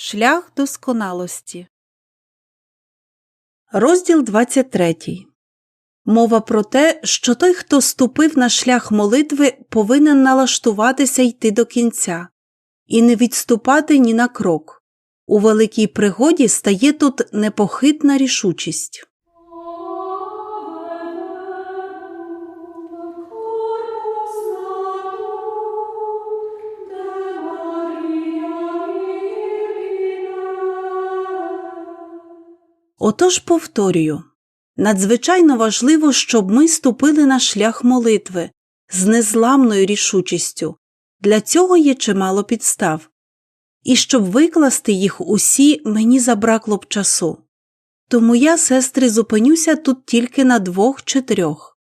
Шлях досконалості. Розділ 23. Мова про те, що той, хто ступив на шлях молитви, повинен налаштуватися йти до кінця і не відступати ні на крок. У великій пригоді стає тут непохитна рішучість. Отож повторюю надзвичайно важливо, щоб ми ступили на шлях молитви з незламною рішучістю. Для цього є чимало підстав. І щоб викласти їх усі, мені забракло б часу. Тому я, сестри, зупинюся тут тільки на двох чи трьох.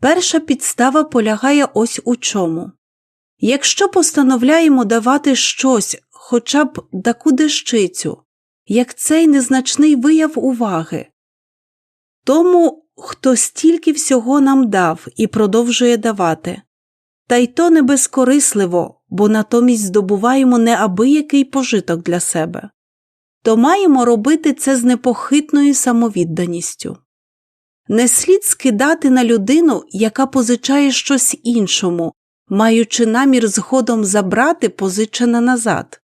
Перша підстава полягає ось у чому. Якщо постановляємо давати щось хоча б таку дещицю, як цей незначний вияв уваги. Тому, хто стільки всього нам дав і продовжує давати, та й то не безкорисливо, бо натомість здобуваємо неабиякий пожиток для себе, то маємо робити це з непохитною самовідданістю. Не слід скидати на людину, яка позичає щось іншому, маючи намір згодом забрати позичене назад.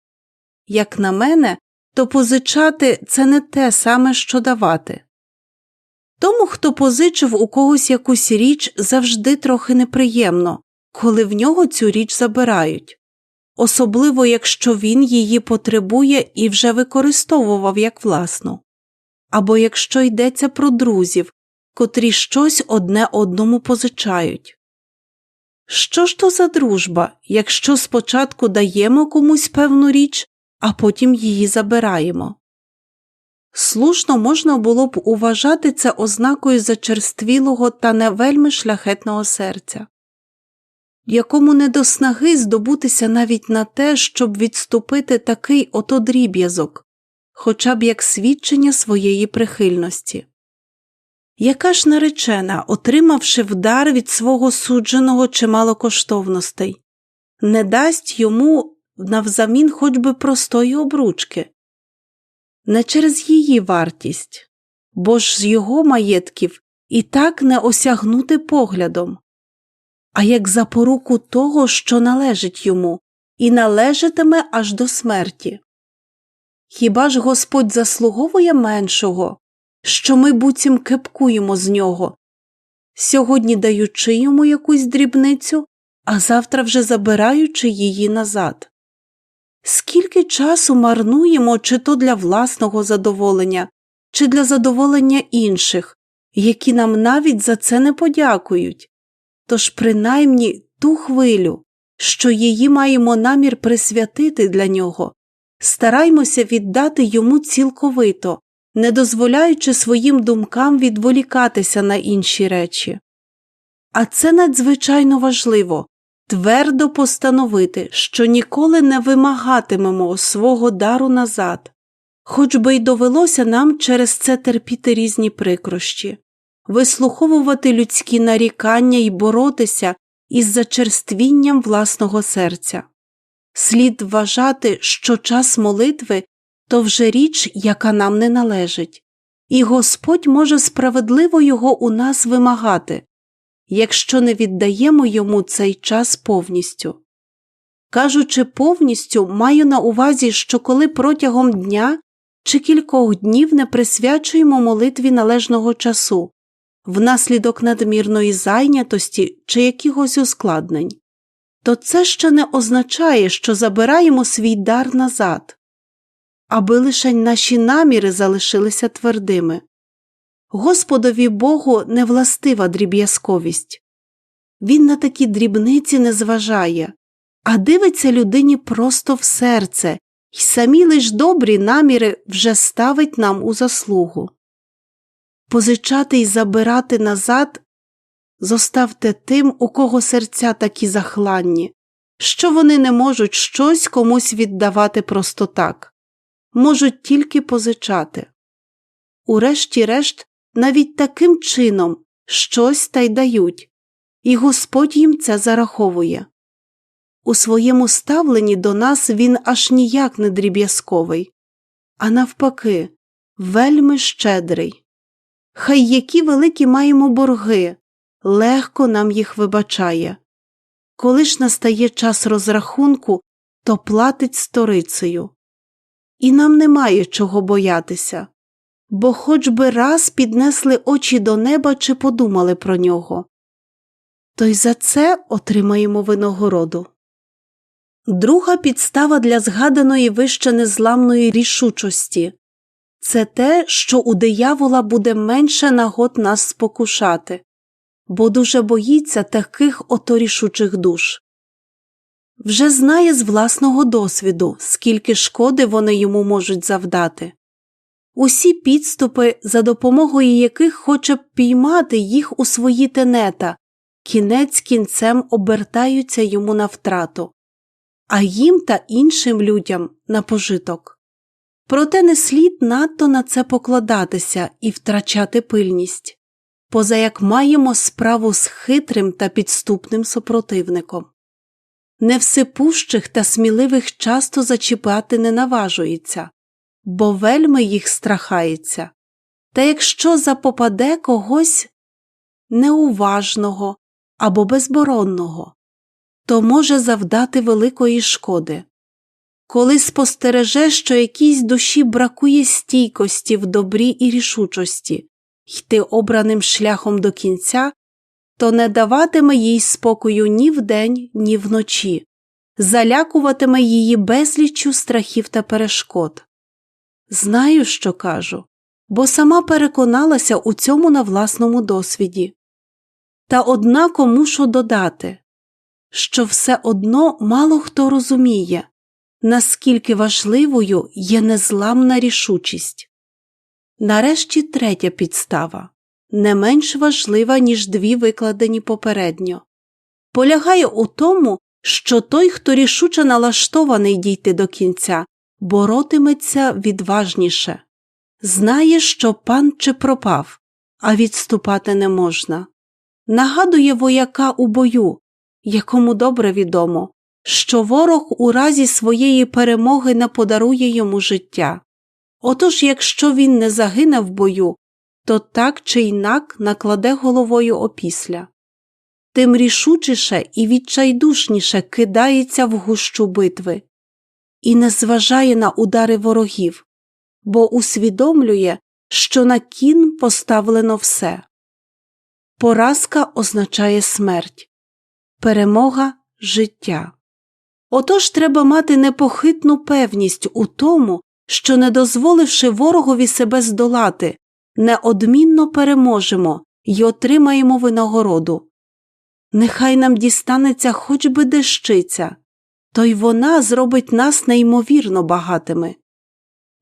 Як на мене, то позичати це не те саме, що давати. Тому, хто позичив у когось якусь річ, завжди трохи неприємно, коли в нього цю річ забирають, особливо якщо він її потребує і вже використовував як власну, або якщо йдеться про друзів, котрі щось одне одному позичають. Що ж то за дружба, якщо спочатку даємо комусь певну річ, а потім її забираємо. Слушно можна було б уважати це ознакою зачерствілого та не вельми шляхетного серця, якому не до снаги здобутися навіть на те, щоб відступити такий ото дріб'язок, хоча б як свідчення своєї прихильності. Яка ж наречена, отримавши вдар від свого судженого чимало коштовностей, не дасть йому навзамін хоч би простої обручки, не через її вартість, бо ж з його маєтків і так не осягнути поглядом, а як запоруку того, що належить йому, і належатиме аж до смерті. Хіба ж Господь заслуговує меншого, що ми буцім кепкуємо з нього, сьогодні даючи йому якусь дрібницю, а завтра вже забираючи її назад? Скільки часу марнуємо чи то для власного задоволення, чи для задоволення інших, які нам навіть за це не подякують, тож принаймні ту хвилю, що її маємо намір присвятити для нього, стараймося віддати йому цілковито, не дозволяючи своїм думкам відволікатися на інші речі. А це надзвичайно важливо твердо постановити, що ніколи не вимагатимемо свого дару назад, хоч би й довелося нам через це терпіти різні прикрощі, вислуховувати людські нарікання і боротися із зачерствінням власного серця. Слід вважати, що час молитви то вже річ, яка нам не належить, і Господь може справедливо його у нас вимагати, якщо не віддаємо йому цей час повністю. Кажучи повністю, маю на увазі, що коли протягом дня чи кількох днів не присвячуємо молитві належного часу, внаслідок надмірної зайнятості чи якихось ускладнень, то це ще не означає, що забираємо свій дар назад, аби лише наші наміри залишилися твердими. Господові Богу не властива дріб'язковість. Він на такі дрібниці не зважає, а дивиться людині просто в серце, і самі лиш добрі наміри вже ставить нам у заслугу. Позичати й забирати назад зоставте тим, у кого серця такі захланні, що вони не можуть щось комусь віддавати просто так, можуть тільки позичати. Урешті-решт, навіть таким чином щось та й дають, і Господь їм це зараховує. у своєму ставленні до нас він аж ніяк не дріб'язковий, а навпаки, вельми щедрий. Хай які великі маємо борги, легко нам їх вибачає. Коли ж настає час розрахунку, то платить сторицею. І нам немає чого боятися, бо хоч би раз піднесли очі до неба чи подумали про нього. То й за це отримаємо винагороду. Друга підстава для згаданої вище незламної рішучості це те, що у диявола буде менше нагод нас спокушати, бо дуже боїться таких ото рішучих душ. Вже знає з власного досвіду, скільки шкоди вони йому можуть завдати. Усі підступи, за допомогою яких хоче б піймати їх у свої тенета, кінець кінцем обертаються йому на втрату, а їм та іншим людям на пожиток. Проте не слід надто на це покладатися і втрачати пильність, поза як маємо справу з хитрим та підступним супротивником. Невсипущих та сміливих часто зачіпати не наважується, бо вельми їх страхається, та якщо запопаде когось неуважного або безборонного, то може завдати великої шкоди. Коли спостереже, що якійсь душі бракує стійкості в добрі і рішучості йти обраним шляхом до кінця, то не даватиме їй спокою ні вдень, ні вночі, залякуватиме її безліччю страхів та перешкод. Знаю, що кажу, бо сама переконалася у цьому на власному досвіді. Та однако мушу додати, що все одно мало хто розуміє, наскільки важливою є незламна рішучість. Нарешті третя підстава не менш важлива, ніж дві викладені попередньо, полягає у тому, що той, хто рішуче налаштований дійти до кінця, боротиметься відважніше, знає, що пан чи пропав, а відступати не можна. Нагадує вояка у бою, якому добре відомо, що ворог у разі своєї перемоги не подарує йому життя. Отож, якщо він не загине в бою, то так чи інак накладе головою опісля. Тим рішучіше і відчайдушніше кидається в гущу битви і не зважає на удари ворогів, бо усвідомлює, що на кін поставлено все. Поразка означає смерть, перемога життя. Отож треба мати непохитну певність у тому, що, не дозволивши ворогові себе здолати, неодмінно переможемо й отримаємо винагороду. Нехай нам дістанеться хоч би дещиця, то й вона зробить нас неймовірно багатими.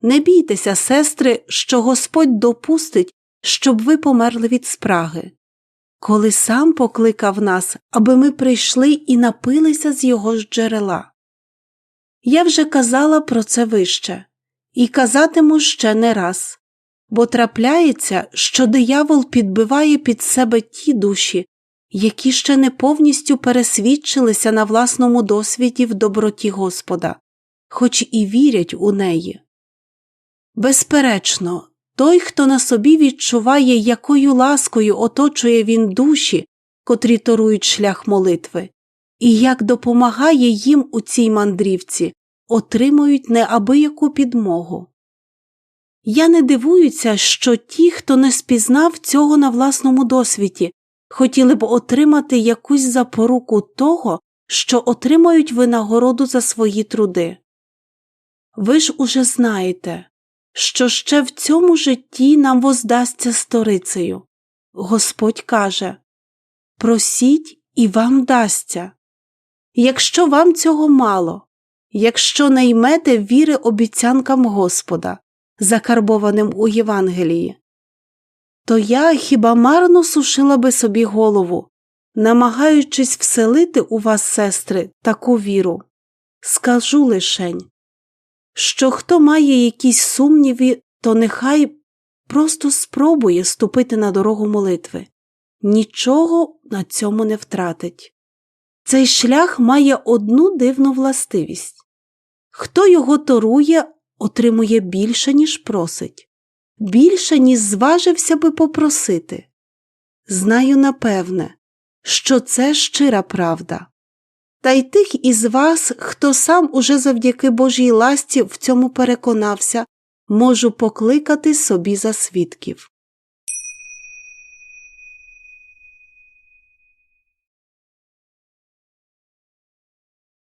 Не бійтеся, сестри, що Господь допустить, щоб ви померли від спраги, коли сам покликав нас, аби ми прийшли і напилися з його джерела. Я вже казала про це вище, і казатиму ще не раз, бо трапляється, що диявол підбиває під себе ті душі, які ще не повністю пересвідчилися на власному досвіді в доброті Господа, хоч і вірять у неї. Безперечно, той, хто на собі відчуває, якою ласкою оточує він душі, котрі торують шлях молитви, і як допомагає їм у цій мандрівці, отримують неабияку підмогу. Я не дивуюся, що ті, хто не спізнав цього на власному досвіді, хотіли б отримати якусь запоруку того, що отримають винагороду за свої труди. Ви ж уже знаєте, що ще в цьому житті нам воздасться сторицею. Господь каже Просіть і вам дасться. Якщо вам цього мало, якщо не ймете віри обіцянкам Господа, закарбованим у Євангелії, то я хіба марно сушила би собі голову, намагаючись вселити у вас, сестри, таку віру. Скажу лишень, що хто має якісь сумніви, то нехай просто спробує ступити на дорогу молитви, нічого на цьому не втратить. Цей шлях має одну дивну властивість хто його торує, отримує більше, ніж просить, більше, ніж зважився би попросити. Знаю напевне, що це щира правда. Та й тих із вас, хто сам уже завдяки Божій ласті в цьому переконався, можу покликати собі за свідків.